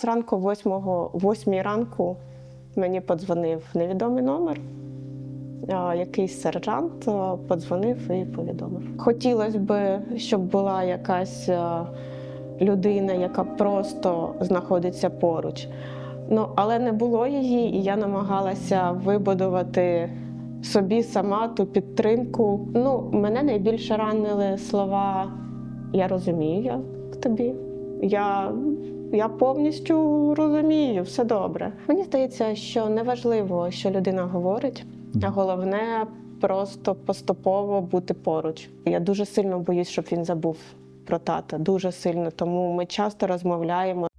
Зранку, 8, 8 ранку, мені подзвонив невідомий номер. Якийсь сержант подзвонив і повідомив. Хотілося б, щоб була якась людина, яка просто знаходиться поруч. Ну, але не було її, і я намагалася вибудувати собі сама ту підтримку. Ну, мене найбільше ранили слова Я розумію я тобі. Я, я повністю розумію, все добре. Мені здається, що неважливо, що людина говорить, а головне просто поступово бути поруч. Я дуже сильно боюсь, щоб він забув про тата. Дуже сильно. Тому ми часто розмовляємо.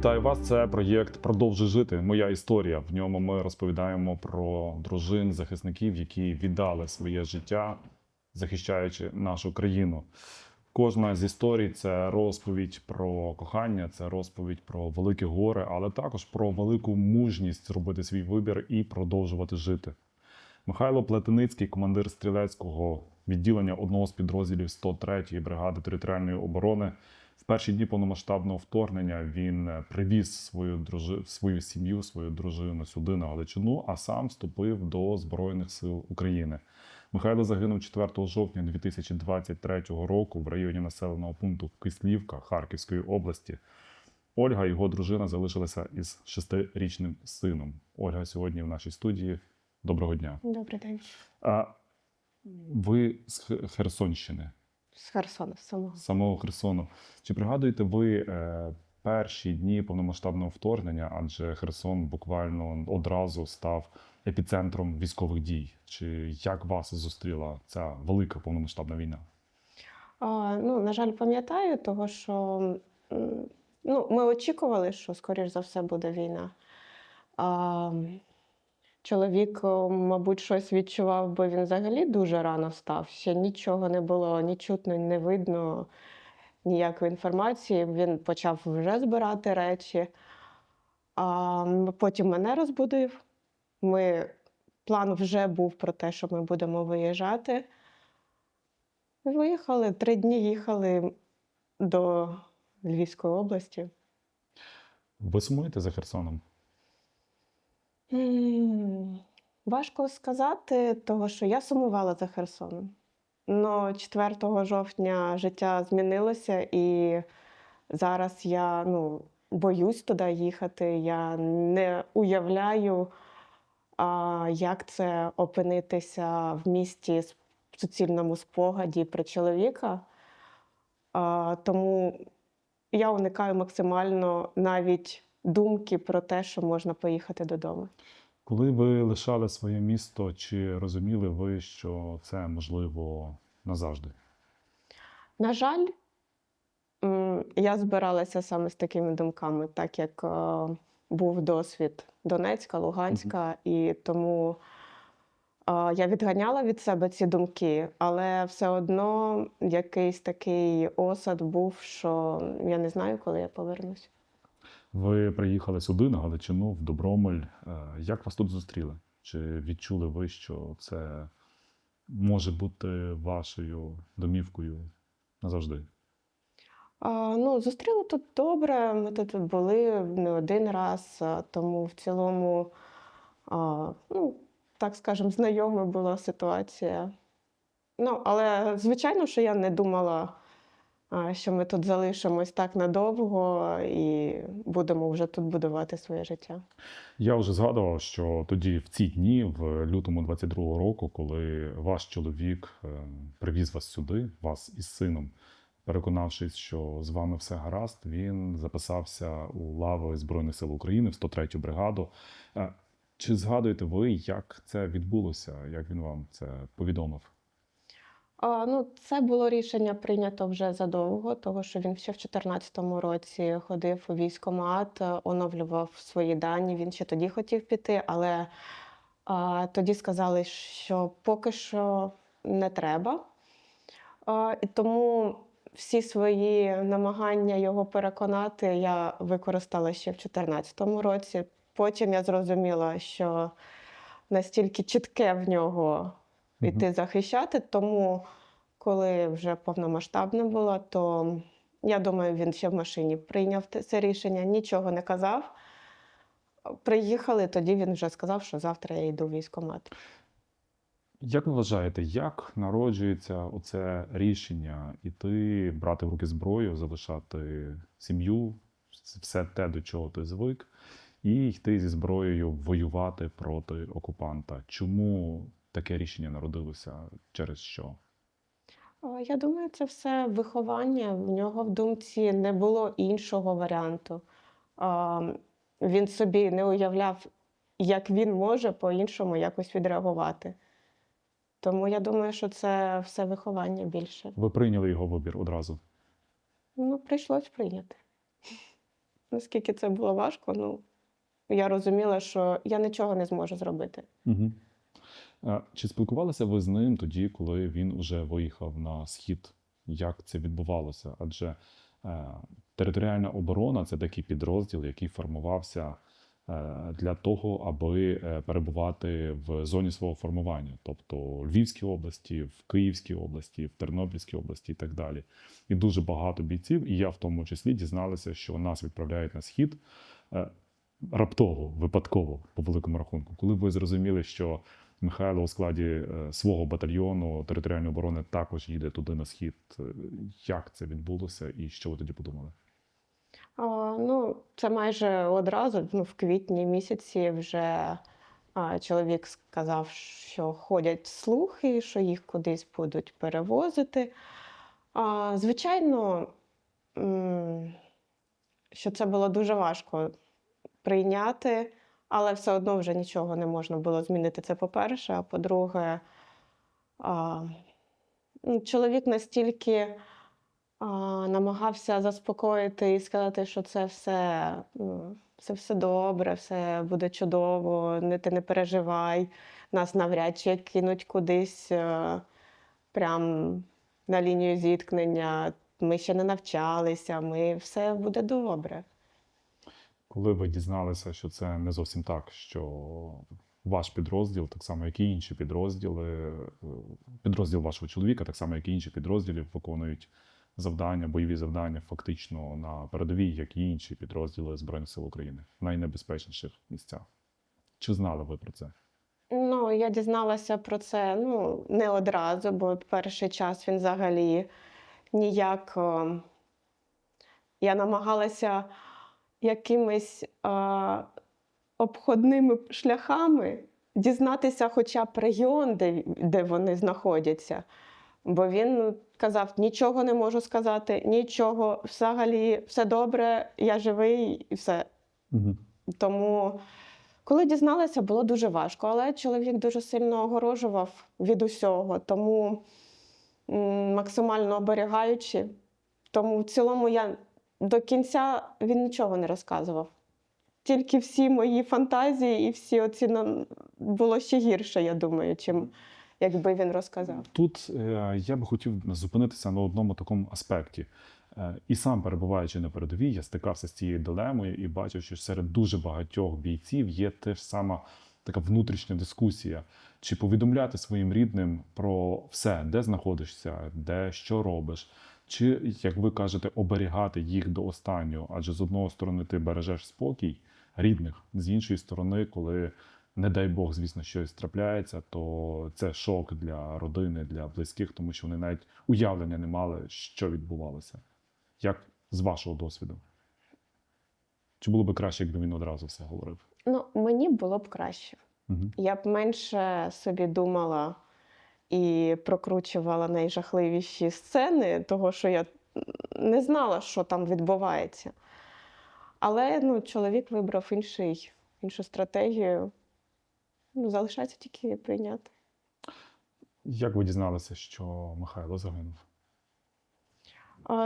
Вітаю вас. Це проєкт Продовжуй жити. Моя історія. В ньому ми розповідаємо про дружин захисників, які віддали своє життя, захищаючи нашу країну. Кожна з історій це розповідь про кохання, це розповідь про велике горе, але також про велику мужність зробити свій вибір і продовжувати жити. Михайло Плетеницький, командир стрілецького відділення одного з підрозділів 103-ї бригади територіальної оборони. Перші дні повномасштабного вторгнення він е, привіз свою дружи... свою сім'ю, свою дружину сюди на Галичину, а сам вступив до Збройних сил України. Михайло загинув 4 жовтня 2023 року в районі населеного пункту Кислівка Харківської області. Ольга, його дружина, залишилася із шестирічним сином. Ольга сьогодні в нашій студії. Доброго дня. Добрий день. А ви з Херсонщини, З Херсона самого. з самого Херсону. Чи пригадуєте ви е, перші дні повномасштабного вторгнення? Адже Херсон буквально одразу став епіцентром військових дій. Чи як вас зустріла ця велика повномасштабна війна? А, ну, на жаль, пам'ятаю, того, що ну, ми очікували, що, скоріш за все, буде війна. А, чоловік, мабуть, щось відчував, бо він взагалі дуже рано встав. Ще нічого не було, ні чутно, не видно ніякої інформації. Він почав вже збирати речі. А, потім мене розбудив. Ми, план вже був про те, що ми будемо виїжджати. Виїхали, три дні їхали до Львівської області. Ви сумуєте за Херсоном? Важко сказати, того, що я сумувала за Херсоном. Но 4 жовтня життя змінилося, і зараз я ну, боюсь туди їхати. Я не уявляю, а, як це опинитися в місті в суцільному спогаді про чоловіка. А, тому я уникаю максимально навіть думки про те, що можна поїхати додому. Коли ви лишали своє місто, чи розуміли ви, що це можливо назавжди? На жаль, я збиралася саме з такими думками, так як е, був досвід Донецька, Луганська, і тому е, я відганяла від себе ці думки, але все одно якийсь такий осад був, що я не знаю, коли я повернусь. Ви приїхали сюди, на Галичину, в Добромель. Е, Як вас тут зустріли? Чи відчули ви, що це може бути вашою домівкою назавжди? А, ну, зустріли тут добре. Ми тут були не один раз, тому в цілому, а, ну, так скажемо, знайома була ситуація. Ну, але звичайно, що я не думала, що ми тут залишимось так надовго і будемо вже тут будувати своє життя. Я вже згадував, що тоді, в ці дні, в лютому 22-го року, коли ваш чоловік е, привіз вас сюди, вас із сином, переконавшись, що з вами все гаразд, він записався у лави Збройних сил України в 103-ю бригаду. Е, Чи згадуєте ви, як це відбулося? Як він вам це повідомив? Ну, це було рішення прийнято вже задовго, того що він ще в 2014 році ходив у військкомат, е, оновлював свої дані. Він ще тоді хотів піти, але а, тоді сказали, що поки що не треба. А, і тому всі свої намагання його переконати я використала ще в 2014 році. Потім я зрозуміла, що настільки чітке в нього. Йти захищати, тому коли вже повномасштабне було, то я думаю, він ще в машині прийняв це рішення, нічого не казав. Приїхали, тоді він вже сказав, що завтра я йду в військкомат. Як ви вважаєте, як народжується оце рішення іти, брати в руки зброю, залишати сім'ю, все те, до чого ти звик, і йти зі зброєю воювати проти окупанта? Чому таке рішення народилося? Через що? Я думаю, це все виховання. В нього в думці не було іншого варіанту. Він собі не уявляв, як він може по-іншому якось відреагувати. Тому я думаю, що це все виховання більше. Ви прийняли його вибір одразу? Ну, прийшлось прийняти. Наскільки це було важко, ну я розуміла, що я нічого не зможу зробити. Угу. Чи спілкувалися ви з ним тоді, коли він вже виїхав на схід? Як це відбувалося? Адже е, територіальна оборона це такий підрозділ, який формувався е, для того, аби е, перебувати в зоні свого формування, тобто в Львівській області, в Київській області, в Тернопільській області і так далі. І дуже багато бійців, і я в тому числі дізналася, що нас відправляють на схід раптово, випадково, по великому рахунку. Коли ви зрозуміли, що Михайло у складі е, свого батальйону територіальної оборони також їде туди на схід. Е, Як це відбулося і що ви тоді подумали? А, ну, це майже одразу, ну, в квітні місяці вже а, чоловік сказав, що ходять слухи, що їх кудись будуть перевозити. А, звичайно, що це було дуже важко прийняти, але все одно вже нічого не можна було змінити. Це по-перше. А по-друге, ну, чоловік настільки намагався заспокоїти і сказати, що це все, ну, це все добре, все буде чудово, не, ти не переживай, нас навряд чи кинуть кудись е, прям на лінію зіткнення. Ми ще не навчалися, ми все буде добре. Коли ви дізналися, що це не зовсім так, що ваш підрозділ, так само як і інші підрозділи, е, підрозділ вашого чоловіка, так само як і інші підрозділи, виконують завдання, бойові завдання фактично на передовій, як і інші підрозділи Збройних сил України в найнебезпечніших місцях. Чи знали ви про це? Ну, я дізналася про це ну, не одразу, бо перший час він взагалі ніяк. Я намагалася якимись а, обходними шляхами дізнатися хоча б регіон, де, де вони знаходяться. Бо він ну, казав: нічого не можу сказати, нічого, взагалі все добре, я живий і все. Угу. Тому, коли дізналася, було дуже важко, але чоловік дуже сильно огорожував від усього, тому максимально оберігаючи. Тому в цілому я до кінця він нічого не розказував. Тільки всі мої фантазії і всі оці було ще гірше, я думаю, чим якби він розказав. Тут е, я би хотів зупинитися на одному такому аспекті. Е, І сам перебуваючи на передовій, я стикався з цією дилемою і бачив, що серед дуже багатьох бійців є теж сама така внутрішня дискусія, чи повідомляти своїм рідним про все, де знаходишся, де що робиш, чи, як ви кажете, оберігати їх до останнього. Адже з одного сторони ти бережеш спокій рідних, з іншої сторони, коли не дай Бог, звісно, щось трапляється, то це шок для родини, для близьких, тому що вони навіть уявлення не мали, що відбувалося. Як з вашого досвіду? Чи було б краще, якби він одразу все говорив? Ну, мені було б краще. Угу. Я б менше собі думала і прокручувала найжахливіші сцени, того, що я не знала, що там відбувається. Але ну, чоловік вибрав інший, іншу стратегію. Ну, залишається тільки прийняти. Як ви дізналися, що Михайло загинув?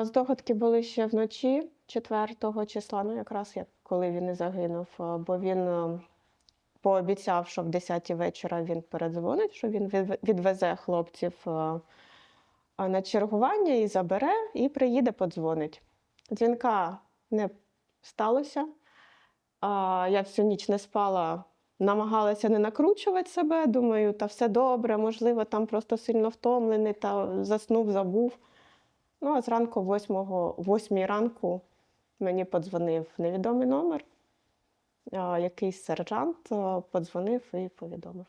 Здогадки були ще вночі, 4 числа, ну якраз як коли він і загинув, бо він пообіцяв, що в 10 вечора він передзвонить, що він відвезе хлопців е, на чергування і забере, і приїде, подзвонить. Дзвінка не сталося. Я всю ніч не спала, намагалася не накручувати себе. Думаю, та все добре, можливо, там просто сильно втомлений та заснув, забув. Ну, а зранку, восьмого, восьмій ранку, мені подзвонив невідомий номер. Якийсь сержант подзвонив і повідомив.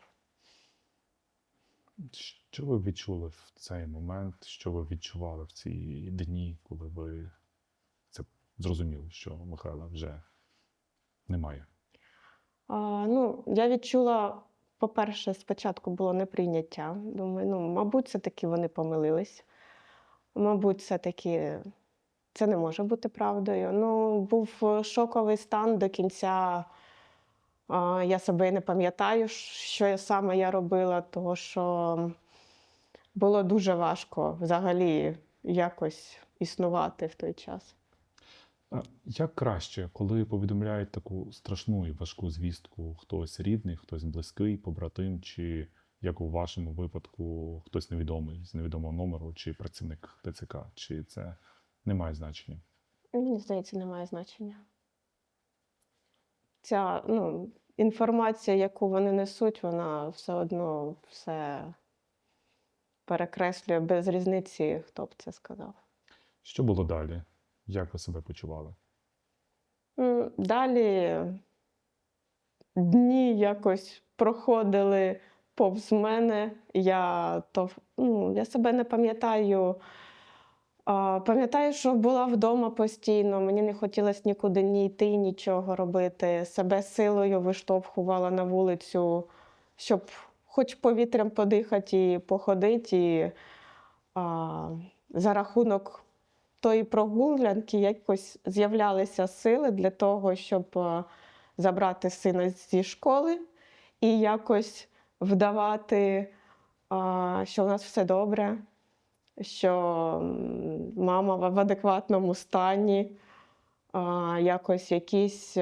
Що ви відчули в цей момент? Що ви відчували в ці дні, коли ви це зрозуміли, що Михайла вже немає? А, ну, я відчула, по-перше, спочатку було неприйняття. Думаю, ну, мабуть, все-таки вони помилились. Мабуть, все-таки це не може бути правдою. Ну, був е, шоковий стан до кінця. Я себе не пам'ятаю, що саме я робила, тому що було дуже важко взагалі якось існувати в той час. Як краще, коли повідомляють таку страшну і важку звістку хтось рідний, хтось близький, побратим, чи як у вашому випадку хтось невідомий з невідомого номеру, чи працівник ТЦК, чи це не має значення? Мені здається, немає значення. Ця ну, інформація, яку вони несуть, вона все одно все перекреслює без різниці, хто б це сказав. Що було далі? Як ви себе почували? Далі дні якось проходили повз мене. Я, то, ну, я себе не пам'ятаю. Пам'ятаю, що була вдома постійно, мені не хотілося нікуди ні йти, нічого робити. Себе силою виштовхувала на вулицю, щоб хоч повітрям подихати і походити. І, а, за рахунок тої прогулянки якось з'являлися сили для того, щоб забрати сина зі школи і якось вдавати, а, що у нас все добре, що мама в адекватному стані, якось якісь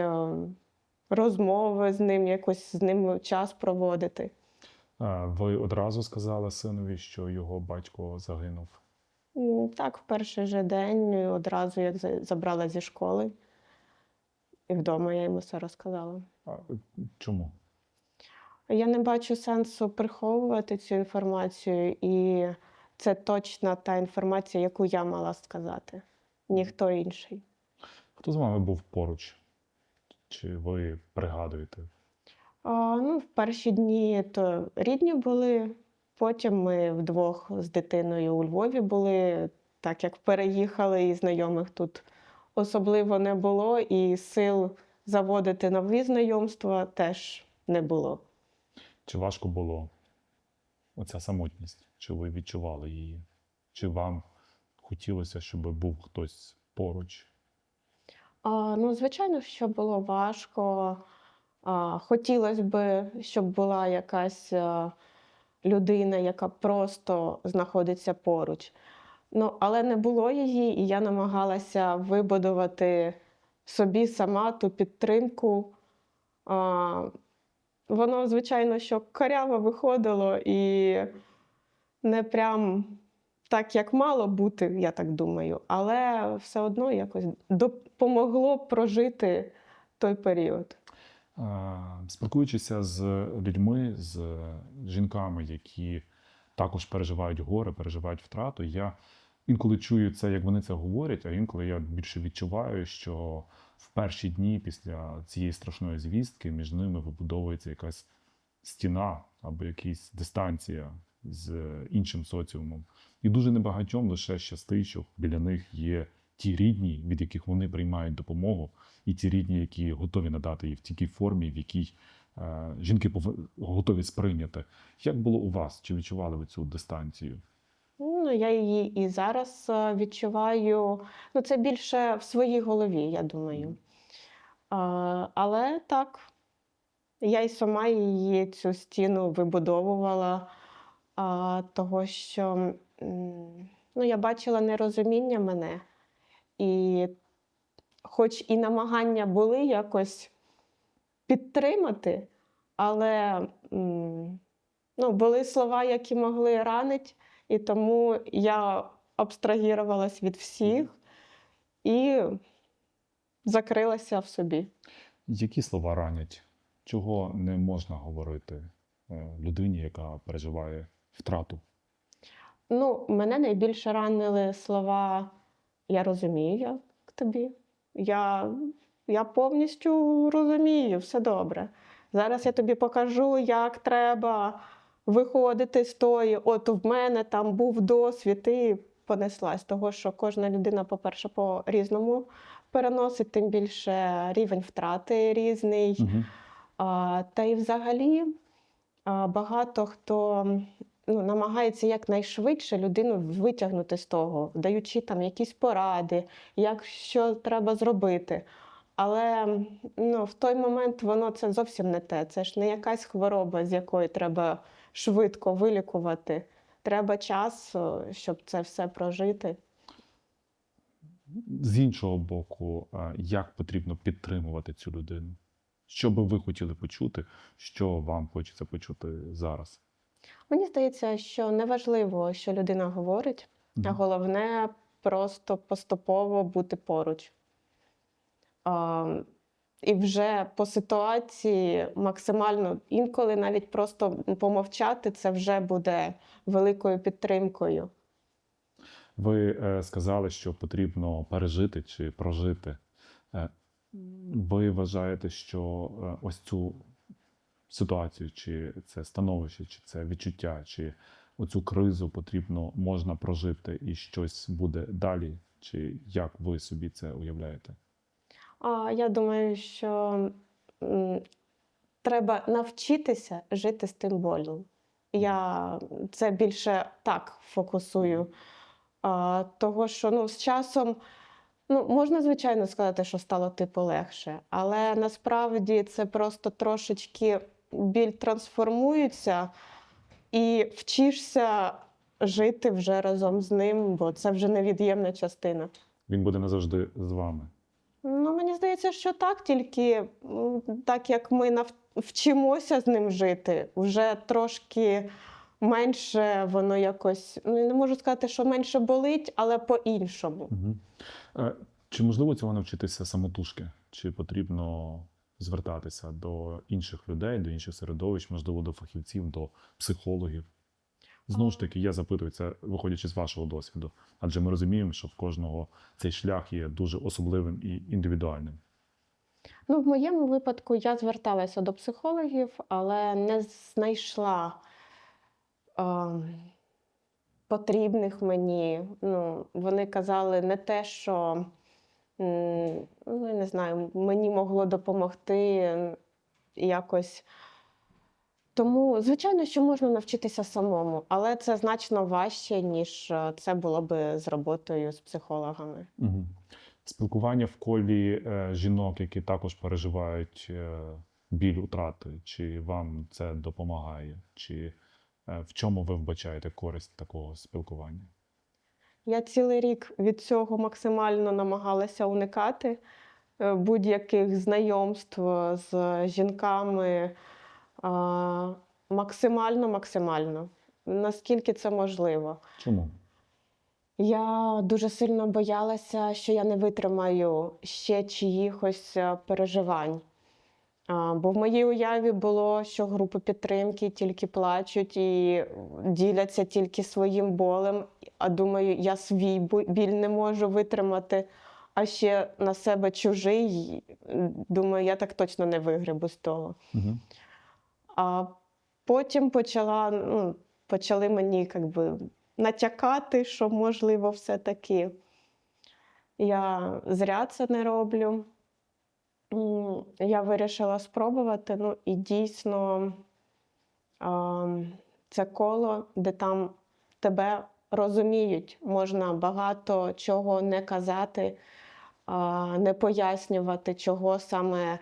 розмови з ним, якось з ним час проводити. Ви одразу сказали синові, що його батько загинув. Так, в перший же день одразу як забрала зі школи. І вдома я йому все розказала. А, чому? Я не бачу сенсу приховувати цю інформацію, і це точно та інформація, яку я мала сказати, ніхто інший. Хто з вами був поруч? Чи ви пригадуєте? А, ну, в перші дні то рідні були, потім ми вдвох з дитиною у Львові були, так як переїхали і знайомих тут особливо не було, і сил заводити нові знайомства теж не було. Чи важко було оця самотність? Чи ви відчували її? Чи вам хотілося, щоб був хтось поруч? А, ну, звичайно, що було важко. А, хотілося б, щоб була якась а, людина, яка просто знаходиться поруч. Ну, але не було її, і я намагалася вибудувати собі сама ту підтримку. А, воно, звичайно, що коряво виходило і не прям так, як мало бути, я так думаю, але все одно якось допомогло прожити той період. Спілкуючися з людьми, з жінками, які також переживають горе, переживають втрату, я інколи чую це, як вони це говорять, а інколи я більше відчуваю, що в перші дні після цієї страшної звістки між ними вибудовується якась стіна або якась дистанція з іншим соціумом. І дуже небагатьом лише щастить, що біля них є ті рідні, від яких вони приймають допомогу, і ті рідні, які готові надати її в тій формі, в якій е, жінки готові сприйняти. Як було у вас? Чи відчували ви цю дистанцію? Ну, я її і зараз е, відчуваю. Ну, це більше в своїй голові, я думаю. А, але так, я і сама її цю стіну вибудовувала, а, того що ну, я бачила нерозуміння мене. І хоч і намагання були якось підтримати, але ну, були слова, які могли ранити, і тому я абстрагірувалась від всіх і закрилася в собі. Які слова ранять? Чого не можна говорити е, людині, яка переживає втрату? Ну, мене найбільше ранили слова Я розумію, як тобі. Я, я повністю розумію, все добре. Зараз я тобі покажу, як треба виходити з тої. От в мене там був досвід, і понеслась. Того, що кожна людина, по-перше, по-різному переносить, тим більше рівень втрати різний. Угу. А, та й взагалі а, багато хто ну, намагається якнайшвидше людину витягнути з того, даючи там якісь поради, як що треба зробити. Але ну, в той момент воно це зовсім не те. Це ж не якась хвороба, з якої треба швидко вилікувати. Треба час, щоб це все прожити. З іншого боку, е, як потрібно підтримувати цю людину? Що би ви хотіли почути, що вам хочеться почути зараз? Мені здається, що неважливо, що людина говорить, а головне просто поступово бути поруч. І вже по ситуації максимально інколи навіть просто помовчати це вже буде великою підтримкою. Ви е, сказали, що потрібно пережити чи прожити. Е, ви вважаєте, що е, ось цю ситуацію, чи це становище, чи це відчуття, чи оцю кризу потрібно можна прожити і щось буде далі? Чи як ви собі це уявляєте? А я думаю, що треба навчитися жити з тим болем. Я це більше так фокусую. Того, що ну, з часом ну, можна, звичайно, сказати, що стало типу легше, але насправді це просто трошечки біль трансформується і вчишся жити вже разом з ним, бо це вже невід'ємна частина. Він буде назавжди з вами. Ну, мені здається, що так, тільки так як ми нав... вчимося з ним жити, вже трошки менше воно якось. Ну, не можу сказати, що менше болить, але по-іншому. Угу. Чи можливо цього навчитися самотужки? Чи потрібно звертатися до інших людей, до інших середовищ, можливо, до фахівців, до психологів? Знову ж таки, я запитую це, виходячи з вашого досвіду, адже ми розуміємо, що в кожного цей шлях є дуже особливим і індивідуальним. Ну, в моєму випадку я зверталася до психологів, але не знайшла е, потрібних мені. Ну, вони казали не те, що ну, не знаю, мені могло допомогти якось. Тому, звичайно, що можна навчитися самому, але це значно важче, ніж е, це було би з роботою з психологами. Угу. Спілкування в колі е, жінок, які також переживають е, біль утрати, чи вам це допомагає? Чи е, в чому ви вбачаєте користь такого спілкування? Я цілий рік від цього максимально намагалася уникати е, будь-яких знайомств з жінками максимально, максимально, наскільки це можливо. Чому? Я дуже сильно боялася, що я не витримаю ще чиїхось е, переживань. Бо в моїй уяві було, що групи підтримки тільки плачуть і діляться тільки своїм болем. А думаю, я свій біль не можу витримати, а ще на себе чужий. Думаю, я так точно не вигребу з того. Угу. А потім почала, ну, почали мені как би, натякати, що можливо все-таки я зря це не роблю. Я вирішила спробувати. Ну і дійсно це коло, де там тебе розуміють, можна багато чого не казати, не пояснювати, чого саме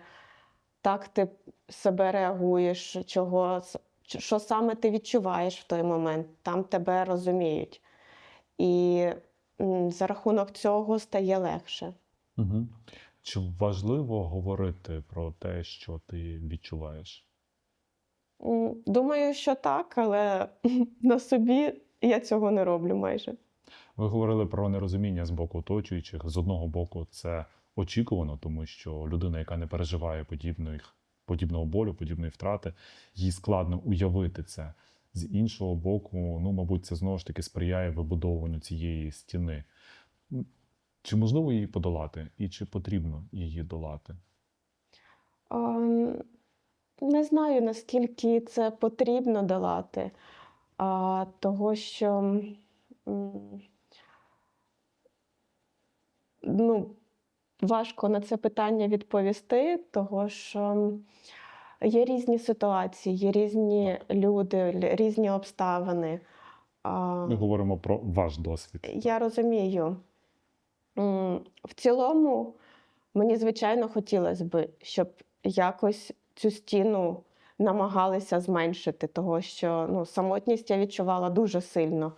так ти себе реагуєш, чого, що саме ти відчуваєш в той момент. Там тебе розуміють. І за рахунок цього стає легше. Угу. Чи важливо говорити про те, що ти відчуваєш? Думаю, що так, але на собі я цього не роблю майже. Ви говорили про нерозуміння з боку оточуючих. З одного боку, це очікувано, тому що людина, яка не переживає подібних подібного болю, подібної втрати, їй складно уявити це. З іншого боку, ну, мабуть, це знову ж таки сприяє вибудовуванню цієї стіни. Чи можливо її подолати, і чи потрібно її долати? Ем, Не знаю, наскільки це потрібно долати, того що ну, важко на це питання відповісти, того що є різні ситуації, є різні люди, різні обставини. Ми говоримо про ваш досвід. я розумію. В цілому, мені звичайно хотілося б, щоб якось цю стіну намагалися зменшити, того що ну, самотність я відчувала дуже сильно.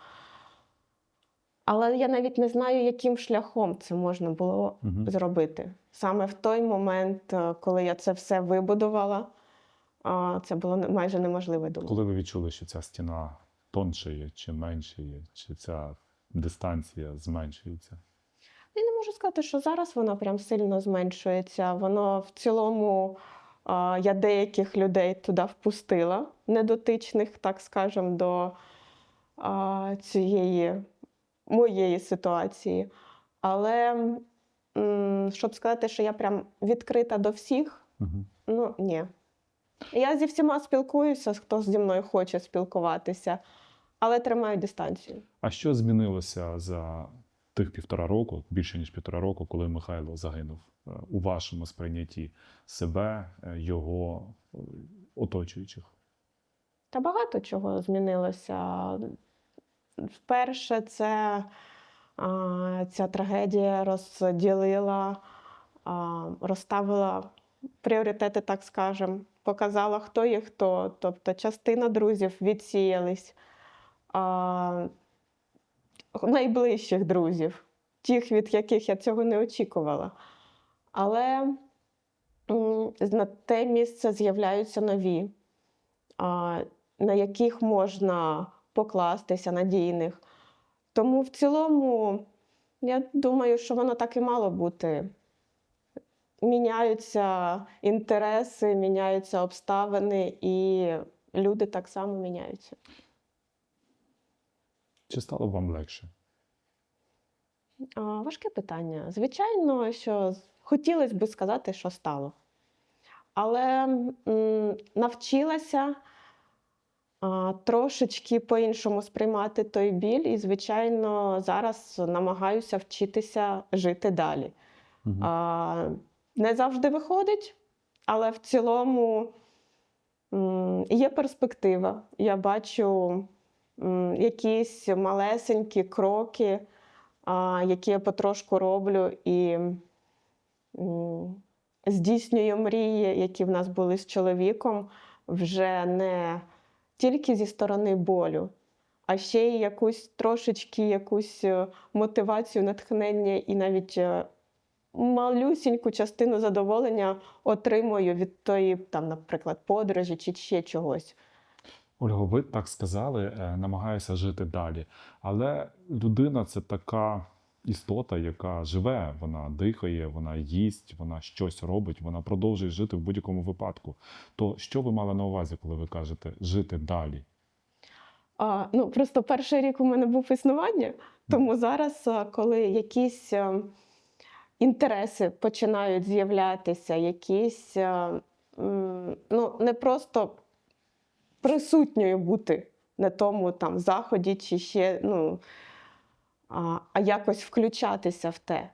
Але я навіть не знаю, яким шляхом це можна було Мгм. зробити. Саме в той момент, е, коли я це все вибудувала, це було майже неможливо думати. Коли ви відчули, що ця стіна тоншає чи меншає, чи ця дистанція зменшується? Я не можу сказати, що зараз воно прям сильно зменшується. Воно в цілому я деяких людей туди впустила, недотичних, так скажемо, до цієї моєї ситуації. Але щоб сказати, що я прям відкрита до всіх, Угу. ну ні. Я зі всіма спілкуюся, хто зі мною хоче спілкуватися, але тримаю дистанцію. А що змінилося за тих півтора року, більше ніж півтора року, коли Михайло загинув е, у вашому сприйнятті себе, е, його е, оточуючих? Та багато чого змінилося. Вперше це ця трагедія розділила, розставила пріоритети, так скажемо, показала, хто є хто. Тобто частина друзів відсіялись, найближчих друзів, тих, від яких я цього не очікувала. Але на те місце з'являються нові на яких можна покластися надійних. Тому в цілому, я думаю, що воно так і мало бути. Міняються інтереси, міняються обставини, і люди так само міняються. Чи стало вам легше? А, важке питання. Звичайно, що хотілося б сказати, що стало. Але м, навчилася трошечки по-іншому сприймати той біль, і, звичайно, зараз намагаюся вчитися жити далі. А, не завжди виходить, але в цілому є перспектива. Я бачу якісь малесенькі кроки, які я потрошку роблю, і здійснюю мрії, які в нас були з чоловіком, вже не тільки зі сторони болю, а ще й якусь трошечки якусь е, мотивацію, натхнення і навіть е, малюсіньку частину задоволення отримую від тої, там, наприклад, подорожі чи ще чогось. Ольга, ви так сказали, е, намагаюся жити далі. Але людина це така істота, яка живе, вона дихає, вона їсть, вона щось робить, вона продовжує жити в будь-якому випадку. То що ви мали на увазі, коли ви кажете жити далі? А, ну, просто перший рік у мене був існування, тому зараз, коли якісь інтереси починають з'являтися, якісь ну, не просто присутньою бути на тому там заході чи ще, ну, а, а якось включатися в те.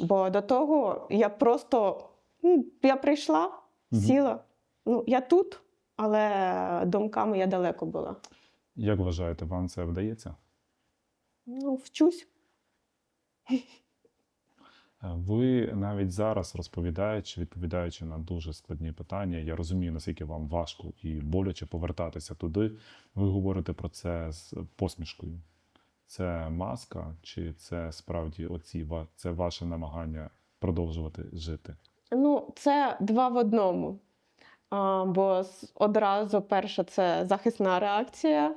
Бо до того я просто ну, я прийшла, сіла. Ну, я тут, але думками я далеко була. Як вважаєте, вам це вдається? Ну, вчусь. Е, Ви навіть зараз розповідаючи, відповідаючи на дуже складні питання, я розумію, наскільки вам важко і боляче повертатися туди. Ви говорите про це з посмішкою. Це маска, чи це справді оці це ваше намагання продовжувати жити? Ну, це два в одному. А, бо одразу перше це захисна реакція,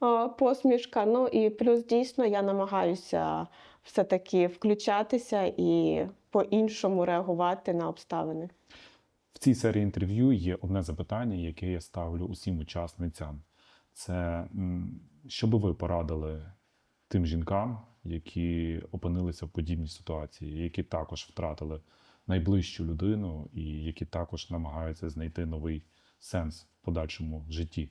а, посмішка. Ну і плюс дійсно я намагаюся все-таки включатися і по-іншому реагувати на обставини. В цій серії інтерв'ю є одне запитання, яке я ставлю усім учасницям. Це що би ви порадили тим жінкам, які опинилися в подібній ситуації, які також втратили найближчу людину і які також намагаються знайти новий сенс в подальшому житті,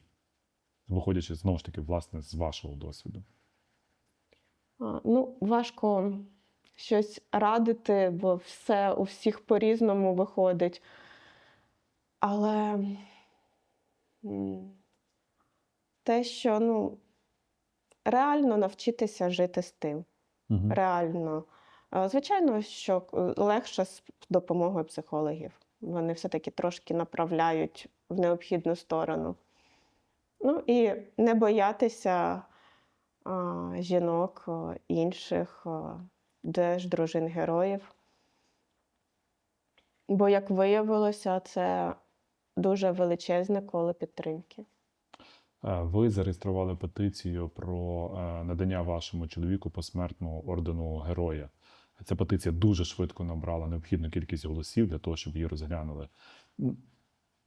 виходячи знову ж таки, власне, з вашого досвіду. Ну, важко щось радити, бо все у всіх по-різному виходить. Але те, що ну, реально навчитися жити з тим. Угу. Реально. Е, Звичайно, що е, легше з допомогою психологів. Вони все-таки трошки направляють в необхідну сторону. Ну і не боятися а, жінок інших, де ж дружин героїв. Бо, як виявилося, це дуже величезне коло підтримки. Е, Ви зареєстрували петицію про е, надання вашому чоловіку посмертного ордену героя. Ця петиція дуже швидко набрала необхідну кількість голосів для того, щоб її розглянули.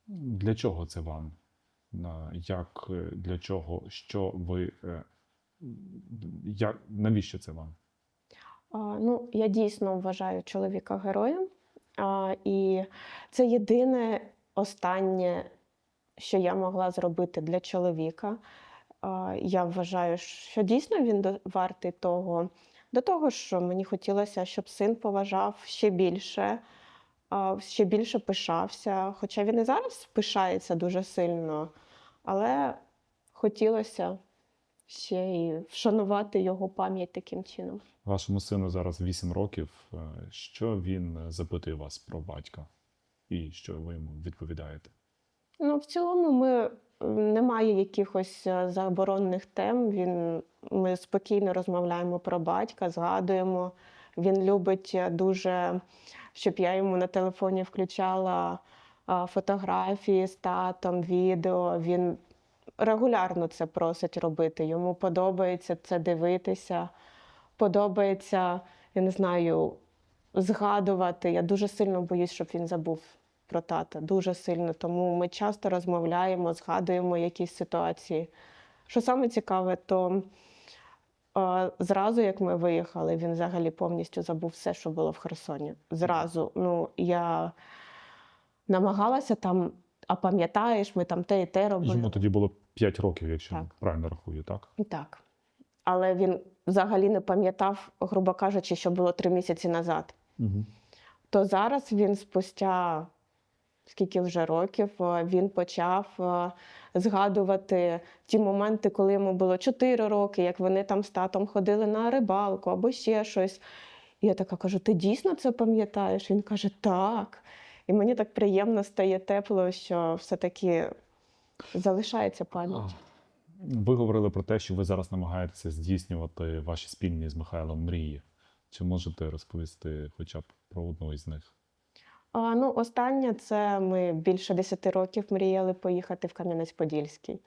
Для чого це вам? Як е, для чого? Що ви? Як навіщо це вам? Ну, я дійсно вважаю чоловіка героєм. І це єдине останнє, що я могла зробити для чоловіка. Я вважаю, що дійсно він вартий того. До того, що мені хотілося, щоб син поважав ще більше, ще більше пишався. Хоча він і зараз пишається дуже сильно, але хотілося ще і вшанувати його пам'ять таким чином. Вашому сину зараз 8 років. Е, Що він запитує вас про батька? І що ви йому відповідаєте? Ну, в цілому, ми немає якихось е, заборонених тем. Він, ми спокійно розмовляємо про батька, згадуємо. Він любить е, дуже, щоб я йому на телефоні включала фотографії з татом, відео. Він регулярно це просить робити. Йому подобається це дивитися, подобається, я не знаю, згадувати. Я дуже сильно боюсь, щоб він забув про тата. Дуже сильно. Тому ми часто розмовляємо, згадуємо якісь ситуації. Що саме цікаве, то е, зразу, як ми виїхали, він взагалі повністю забув все, що було в Херсоні. Зразу. Ну, я намагалася там, а пам'ятаєш, ми там те і те робили. Йому тоді було 5 років, якщо Так. правильно рахую, так? Так. Але він взагалі не пам'ятав, грубо кажучи, що було три місяці назад. Угу. То зараз він спустя скільки вже років е, він почав е, згадувати ті моменти, коли йому було 4 роки, як вони там з татом ходили на рибалку або ще щось. І я така кажу: ти дійсно це пам'ятаєш? Він каже, так. І мені так приємно стає тепло, що все-таки залишається пам'ять. Ви говорили про те, що ви зараз намагаєтеся здійснювати ваші спільні з Михайлом мрії. Чи можете розповісти хоча б про одну із них? А, ну, останнє це ми більше 10 років мріяли поїхати в Кам'янець-Подільський.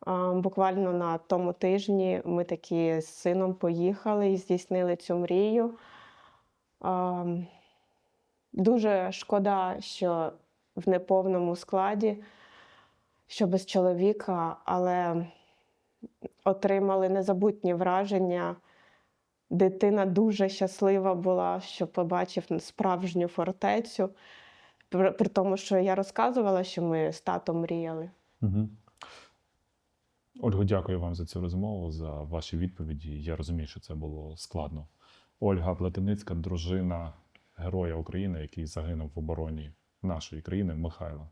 А, буквально на тому тижні ми такі з сином поїхали і здійснили цю мрію. А, дуже шкода, що в неповному складі, що без чоловіка, але отримали незабутні враження. Дитина дуже щаслива була, що побачив справжню фортецю. При, тому, що я розказувала, що ми з татом мріяли. Угу. Ольго, дякую вам за цю розмову, за ваші відповіді. Я розумію, що це було складно. Ольга Плетеницька, дружина Героя України, який загинув в обороні нашої країни Михайла.